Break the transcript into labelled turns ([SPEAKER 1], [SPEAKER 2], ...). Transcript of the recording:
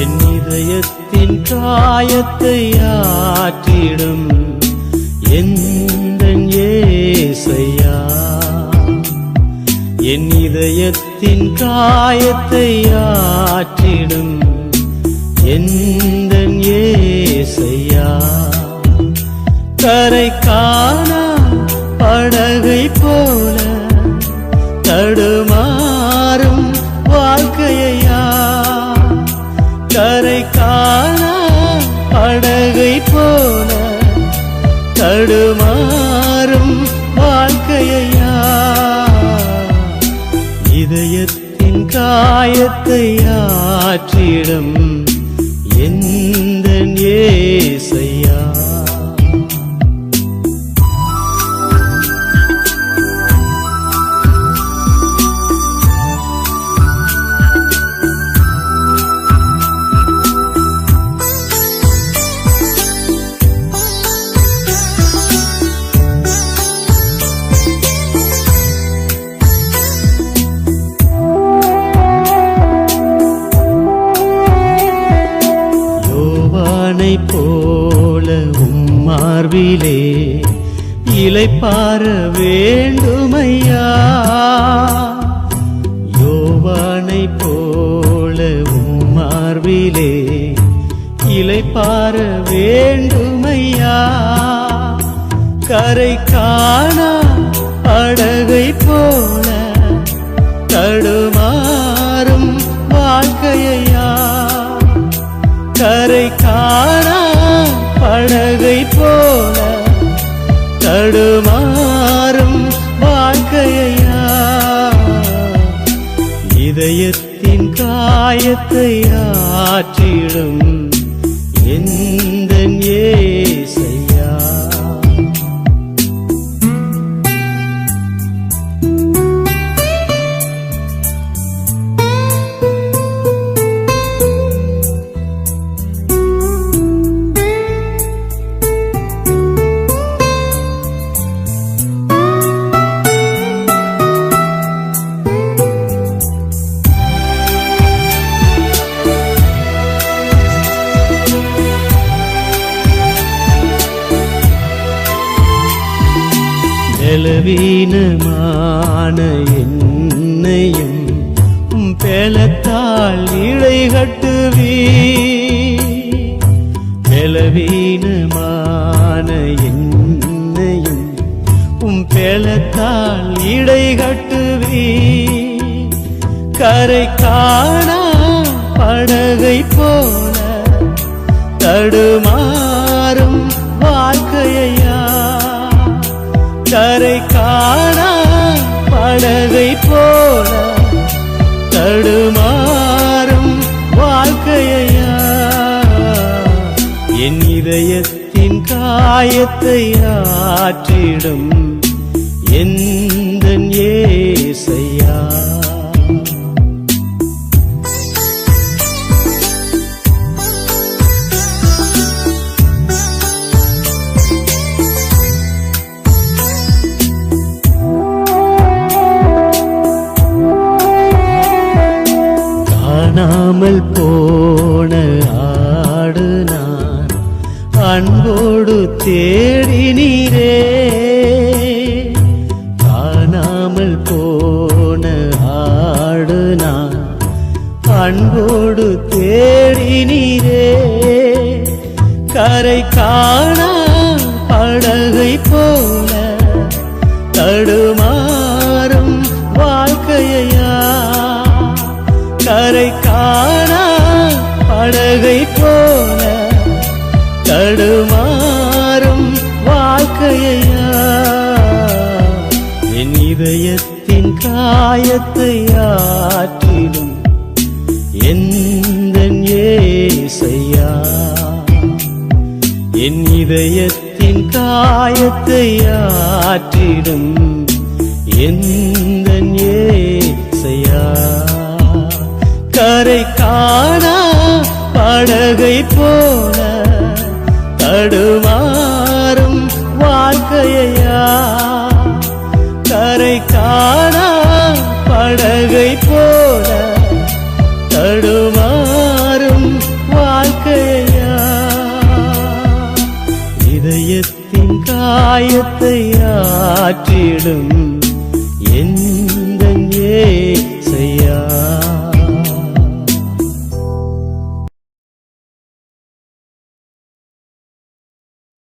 [SPEAKER 1] என் இதயத்தின் காயத்தை ஆற்றிடும். எந்த ஏசையா? என் இதயத்தின் காயத்தை ஆற்றிடும். எந்த ஏசையா? கரை காண படகை போ படகை போல தடுமாறும் வாழ்க்கையா இதயத்தின் காயத்தை ஆற்றிடும் எந்த ஏசையா மாலை போல உம்மார்விலே இலைப்பார வேண்டுமையா? யோவானை போல உம்மார்விலே இலைப்பார வேண்டுமையா? கரை காணா அடகை போல தடும தடுமாறும் வாழ்க்கையா இதயத்தின் காயத்தை ஆற்றிடும் பலவீனமான என்னையும் உம் இழை கட்டுவீ பலவீனமான என்னையும் உம் பேலத்தால் இடை கட்டுவீ கரை காணா படகை போல தடுமாறும் வாழ்க்கையா கரை காணா படகை போல தடுமாறும் வாழ்க்கையா என் இதயத்தின் காயத்தை ஆற்றிடும் எந்த ஏ கரை காண படகை போல தடுமாறும் வாழ்க்கையா? கரை காண படகை போல தடுமாறும் வாழ்க்கையா? என் இதயத்தின் காயத்தை ஆற்றிடும் எந்த ஏசையா? என் இதயத்தின் காயத்தை ஆற்றிடும் எந்த ஏசையா? கரை காணா படகை போல தடுமாறும் வாழ்க்கையா? கரை காணா படகை போ